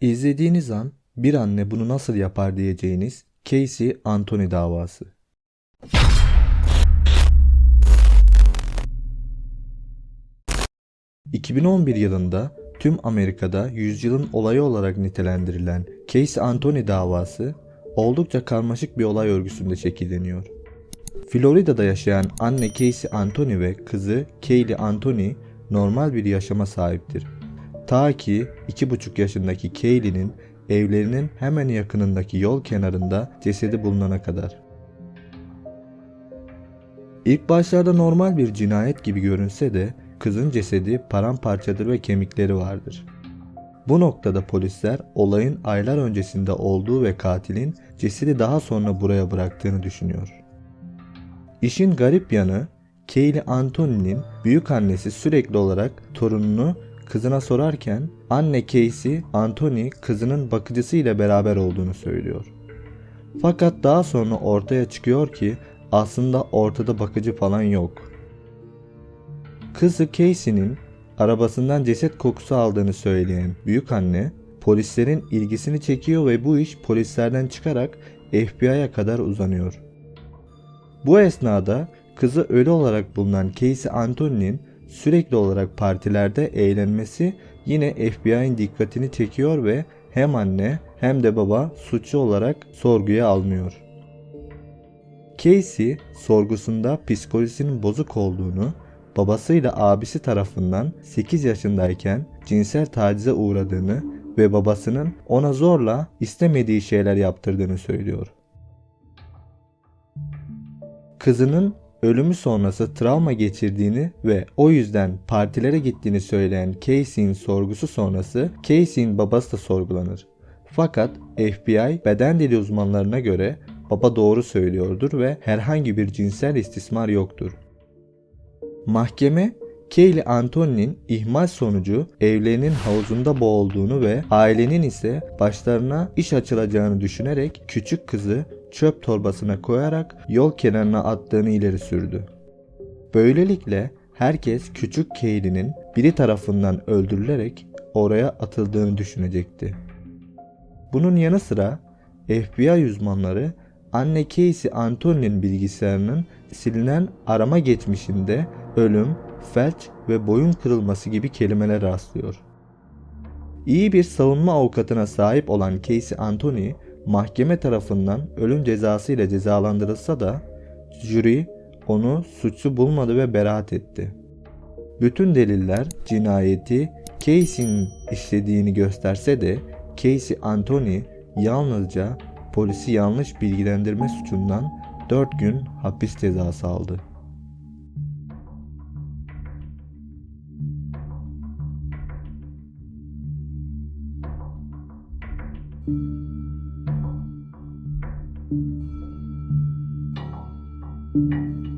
İzlediğiniz an bir anne bunu nasıl yapar diyeceğiniz Casey Anthony davası. ...2011 yılında tüm Amerika'da yüzyılın olayı olarak nitelendirilen Casey Anthony davası oldukça karmaşık bir olay örgüsünde şekilleniyor. Florida'da yaşayan anne Casey Anthony ve kızı Kaylee Anthony normal bir yaşama sahiptir. Ta ki 2,5 yaşındaki Kaylee'nin evlerinin hemen yakınındaki yol kenarında cesedi bulunana kadar. İlk başlarda normal bir cinayet gibi görünse de kızın cesedi paramparçadır ve kemikleri vardır. Bu noktada polisler olayın aylar öncesinde olduğu ve katilin cesedi daha sonra buraya bıraktığını düşünüyor. İşin garip yanı Kaylee Anthony'nin büyük annesi sürekli olarak torununu kızına sorarken anne Casey Anthony kızının bakıcısı ile beraber olduğunu söylüyor. Fakat daha sonra ortaya çıkıyor ki aslında ortada bakıcı falan yok. Kızı Casey'nin arabasından ceset kokusu aldığını söyleyen büyük anne polislerin ilgisini çekiyor ve bu iş polislerden çıkarak FBI'ya kadar uzanıyor. Bu esnada kızı ölü olarak bulunan Casey Anthony'nin sürekli olarak partilerde eğlenmesi yine FBI'nin dikkatini çekiyor ve hem anne hem de baba suçlu olarak sorguya alınıyor. Casey sorgusunda psikolojisinin bozuk olduğunu, babasıyla abisi tarafından 8 yaşındayken cinsel tacize uğradığını ve babasının ona zorla istemediği şeyler yaptırdığını söylüyor. Kızının ölümü sonrası travma geçirdiğini ve o yüzden partilere gittiğini söyleyen Casey'in sorgusu sonrası Casey'in babası da sorgulanır. Fakat FBI beden dili uzmanlarına göre baba doğru söylüyordur ve herhangi bir cinsel istismar yoktur. Mahkeme Kaylee Anthony'nin ihmal sonucu evlerinin havuzunda boğulduğunu ve ailenin ise başlarına iş açılacağını düşünerek küçük kızı çöp torbasına koyarak yol kenarına attığını ileri sürdü. Böylelikle herkes küçük Kaylee'nin biri tarafından öldürülerek oraya atıldığını düşünecekti. Bunun yanı sıra FBI uzmanları anne Casey Anthony'nin bilgisayarının silinen arama geçmişinde ölüm, felç ve boyun kırılması gibi kelimeler rastlıyor. İyi bir savunma avukatına sahip olan Casey Anthony mahkeme tarafından ölüm cezası ile cezalandırılsa da jüri onu suçlu bulmadı ve beraat etti. Bütün deliller cinayeti Casey'nin işlediğini gösterse de Casey Anthony yalnızca polisi yanlış bilgilendirme suçundan 4 gün hapis cezası aldı. Thank you.